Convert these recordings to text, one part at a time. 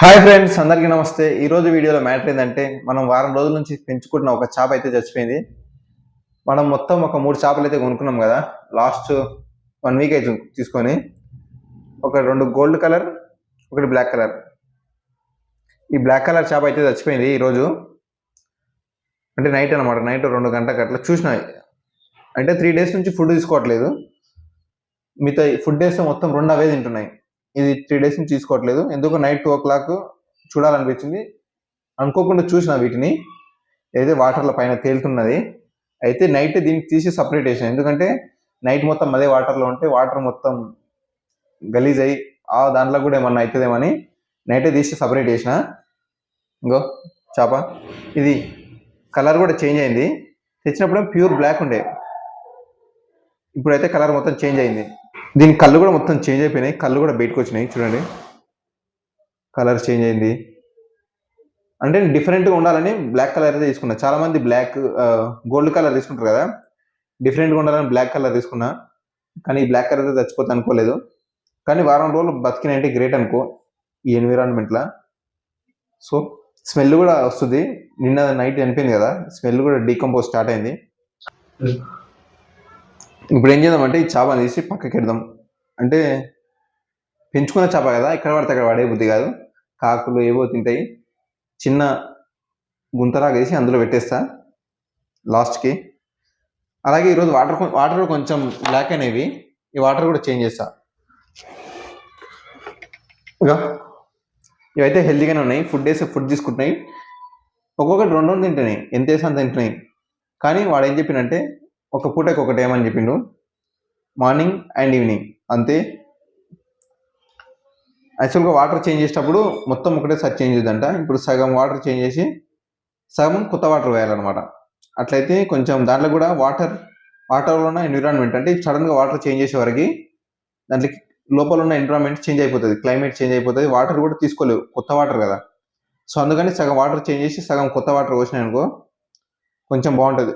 Hi friends అందరికీ నమస్తే. ఈ రోజు వీడియోలో మ్యాటర్ ఏంటంటే మనం వారం రోజుల నుంచి పెంచుకుంటున్న ఒక చేప అయితే చచ్చిపోయింది. మనం మొత్తం ఒక మూడు చేపలు అయితే కొనుక్కున్నాం కదా. లాస్ట్ వన్ వీక్ అయితే తీసుకొని ఒక రెండు గోల్డ్ కలర్ ఒకటి బ్లాక్ కలర్ ఈ బ్లాక్ కలర్ చేప అయితే చచ్చిపోయింది ఈరోజు. అంటే నైట్ అనమాట నైట్ రెండు గంటలకు అట్లా చూసిన. అంటే త్రీ డేస్ నుంచి ఫుడ్ తీసుకోవట్లేదు. మిగతా ఫుడ్ డేస్ మొత్తం రెండు అవే తింటున్నాయి. ఇది త్రీ డేస్ నుంచి తీసుకోవట్లేదు. ఎందుకు నైట్ టూ ఓ క్లాక్ చూడాలనిపించింది. అనుకోకుండా చూసిన వీటిని. ఏదైతే వాటర్ల పైన తేలుతున్నది. అయితే నైట్ దీన్ని తీసి సపరేట్ చేసిన ఎందుకంటే నైట్ మొత్తం అదే వాటర్లో ఉంటే వాటర్ మొత్తం గలీజ్ అయ్యి ఆ దాంట్లో కూడా ఏమన్నా అవుతుందేమని నైటే తీసి సపరేట్ చేసిన ఇంకో చేప. ఇది కలర్ కూడా చేంజ్ అయింది. తెచ్చినప్పుడు ప్యూర్ బ్లాక్ ఉండే. ఇప్పుడైతే కలర్ మొత్తం చేంజ్ అయింది. దీని కళ్ళు కూడా మొత్తం చేంజ్ అయిపోయినాయి. కళ్ళు కూడా బయటకు వచ్చినాయి. చూడండి. కలర్ చేంజ్ అయింది. అంటే డిఫరెంట్గా ఉండాలని బ్లాక్ కలర్ అయితే తీసుకున్నా. చాలా మంది బ్లాక్ గోల్డ్ కలర్ తీసుకుంటారు కదా. డిఫరెంట్గా ఉండాలని బ్లాక్ కలర్ తీసుకున్నా. కానీ ఈ బ్లాక్ కలర్ అయితే చచ్చిపోతే అనుకోలేదు. కానీ వారం రోజులు బతికినంటే గ్రేట్ అనుకో. ఈ ఎన్విరాన్మెంట్లో సో స్మెల్ కూడా వస్తుంది. నిన్న నైట్ చనిపోయింది కదా. స్మెల్ కూడా డీకంపోజ్ స్టార్ట్ అయింది. Hmm. ఇప్పుడు ఏం చేద్దామంటే ఈ చేపని తీసి పక్కకి పెడదాం అంటే పెంచుకున్న చేప కదా ఇక్కడ పడితే అక్కడ పడే బుద్ధి కాదు. కాకులు ఏవో తింటాయి. చిన్న గుంతలాగా వేసి అందులో పెట్టేస్తా. లాస్ట్కి. అలాగే ఈరోజు వాటర్ వాటర్ కొంచెం బ్లాక్ అనేవి ఈ వాటర్ కూడా చేంజ్ చేస్తా. ఇక ఇవైతే హెల్తీగానే ఉన్నాయి. ఫుడ్ వేసి ఫుడ్ తీసుకుంటున్నాయి. ఒక్కొక్కటి రెండు రెండు తింటున్నాయి. ఎంత వేసి అంత తింటున్నాయి. కానీ వాడు ఏం చెప్పినంటే ఒక పూటకు ఒక టైం అని చెప్పిండు. మార్నింగ్ అండ్ ఈవినింగ్ అంతే. యాక్చువల్గా వాటర్ చేంజ్ చేసేటప్పుడు మొత్తం ఒకటే ఒకటేసారి చేంజ్ చేద్దంట ఇప్పుడు సగం వాటర్ చేంజ్ చేసి సగం కొత్త వాటర్ వేయాలన్నమాట. అట్లయితే కొంచెం దాంట్లో కూడా వాటర్ వాటర్లో ఉన్న ఎన్విరాన్మెంట్ అంటే సడన్గా వాటర్ చేంజ్ చేసే వరకు దాంట్లో లోపల ఉన్న ఎన్విరాన్మెంట్ చేంజ్ అయిపోతుంది. క్లైమేట్ చేంజ్ అయిపోతుంది. వాటర్ కూడా తీసుకోలేవు. కొత్త వాటర్ కదా. సో అందుకని సగం వాటర్ చేంజ్ చేసి సగం కొత్త వాటర్ పోసినాయి అనుకో కొంచెం బాగుంటుంది.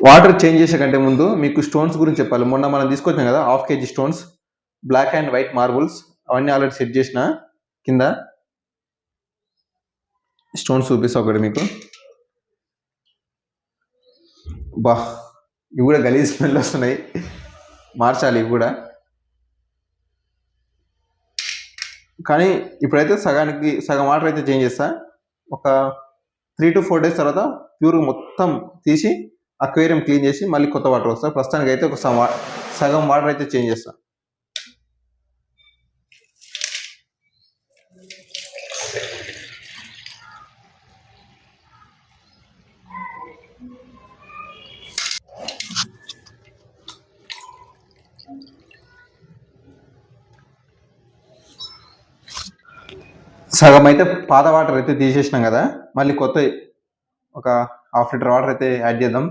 వాటర్ చేంజ్ చేసే కంటే ముందు మీకు స్టోన్స్ గురించి చెప్పాలి. మొన్న మనం తీసుకొచ్చాం కదా half KG stones black and white marbles అవన్నీ ఆల్రెడీ సెట్ చేసిన కింద స్టోన్స్ చూపిస్తా ఒకటి మీకు. బా ఇవి కూడా గలీజ్ స్మెల్ వస్తున్నాయి. మార్చాలి ఇవి కూడా. కానీ ఇప్పుడైతే సగానికి సగం వాటర్ అయితే చేంజ్ చేస్తా. ఒక త్రీ టు ఫోర్ డేస్ తర్వాత ప్యూర్ మొత్తం తీసి అక్వేరియం క్లీన్ చేసి మళ్ళీ కొత్త వాటర్ వస్తాను ప్రస్తుతానికి అయితే ఒక సగం సగం వాటర్ అయితే చేంజ్ చేస్తాను సగం అయితే పాత వాటర్ అయితే తీసేసినాం కదా. మళ్ళీ కొత్త ఒక హాఫ్ లీటర్ వాటర్ అయితే యాడ్ చేద్దాం.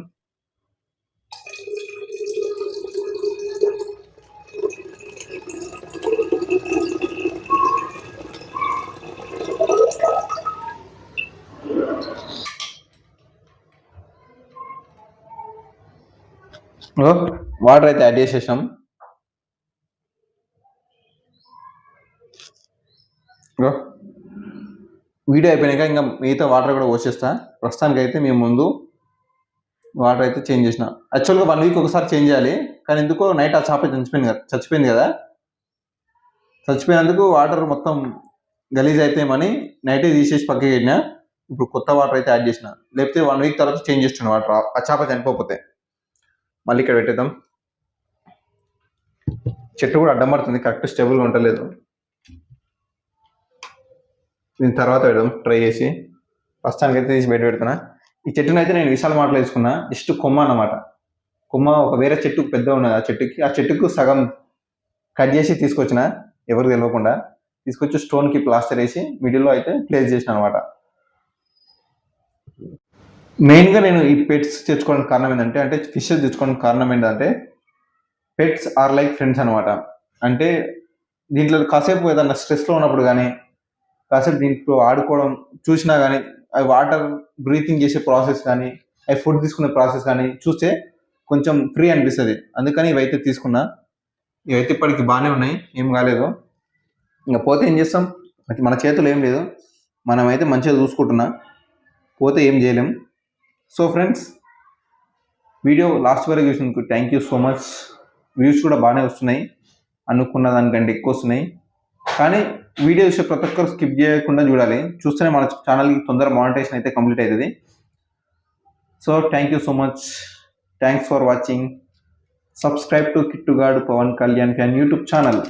వాటర్ అయితే యాడ్ చేసేసాం వీడియో అయిపోయినాక ఇంకా మిగతా వాటర్ కూడా పోసేస్తా. ప్రస్తుతానికి అయితే మేము ముందు వాటర్ అయితే చేంజ్ చేసిన. యాక్చువల్గా వన్ వీక్ ఒకసారి చేంజ్ చేయాలి. కానీ ఎందుకో నైట్ ఆ చేప చచ్చిపోయింది కదా చచ్చిపోయింది కదా. చచ్చిపోయినందుకు వాటర్ మొత్తం గలీజ్ అయితేమని నైటే తీసేసి పక్కకి పెట్టినా ఇప్పుడు కొత్త వాటర్ అయితే యాడ్ చేసిన. లేకపోతే వన్ వీక్ తర్వాత చేంజ్ చేస్తున్నాను వాటర్ ఆ చేప చనిపోతే మళ్ళీ ఇక్కడ పెట్టేద్దాం. చెట్టు కూడా అడ్డం పడుతుంది కరెక్ట్ స్టేబుల్గా ఉండలేదు. దీని తర్వాత పెడదాం ట్రై చేసి. ప్రస్తుతానికి అయితే తీసి బయట పెడుతున్నా. ఈ చెట్టును అయితే నేను విశాల మాటలు వేసుకున్నా జస్ట్ కొమ్మ అన్నమాట. కొమ్మ ఒక వేరే చెట్టు పెద్ద ఉన్నది ఆ చెట్టుకి ఆ చెట్టుకు సగం కట్ చేసి తీసుకొచ్చిన ఎవరు తెలియకుండా తీసుకొచ్చి స్టోన్కి ప్లాస్టర్ వేసి మిడిల్లో అయితే ప్లేస్ చేసిన అనమాట మెయిన్గా నేను ఈ పెట్స్ తెచ్చుకోవడానికి కారణం ఏంటంటే అంటే ఫిషెస్ తెచ్చుకోవడానికి కారణం ఏంటంటే పెట్స్ ఆర్ లైక్ ఫ్రెండ్స్ అనమాట అంటే దీంట్లో కాసేపు ఏదన్నా స్ట్రెస్లో ఉన్నప్పుడు కానీ కాసేపు దీంట్లో ఆడుకోవడం చూసినా కానీ అవి వాటర్ బ్రీతింగ్ చేసే ప్రాసెస్ కానీ అవి ఫుడ్ తీసుకునే ప్రాసెస్ కానీ చూస్తే కొంచెం ఫ్రీ అనిపిస్తుంది. అందుకని ఇవైతే తీసుకున్నా. ఇవైతే ఇప్పటికి బాగానే ఉన్నాయి. ఏం కాలేదు. ఇంకా పోతే ఏం చేస్తాం? అది మన చేతులు ఏం లేదు. మనమైతే మంచిగా చూసుకుంటున్నా. పోతే ఏం చేయలేం. సో ఫ్రెండ్స్ వీడియో లాస్ట్ వరకు చూసినందుకు thank you so much views కూడా బాగానే వస్తున్నాయి. అనుకున్న దానికంటే ఎక్కువ వస్తున్నాయి. కానీ వీడియో చూసే ప్రతి ఒక్కరు స్కిప్ చేయకుండా చూడాలి. చూస్తేనే మన ఛానల్కి తొందర మానిటేషన్ అయితే కంప్లీట్ అవుతుంది. So thank you so much thanks for watching subscribe to కిట్టుగాడు Pawan Kalyan fan YouTube channel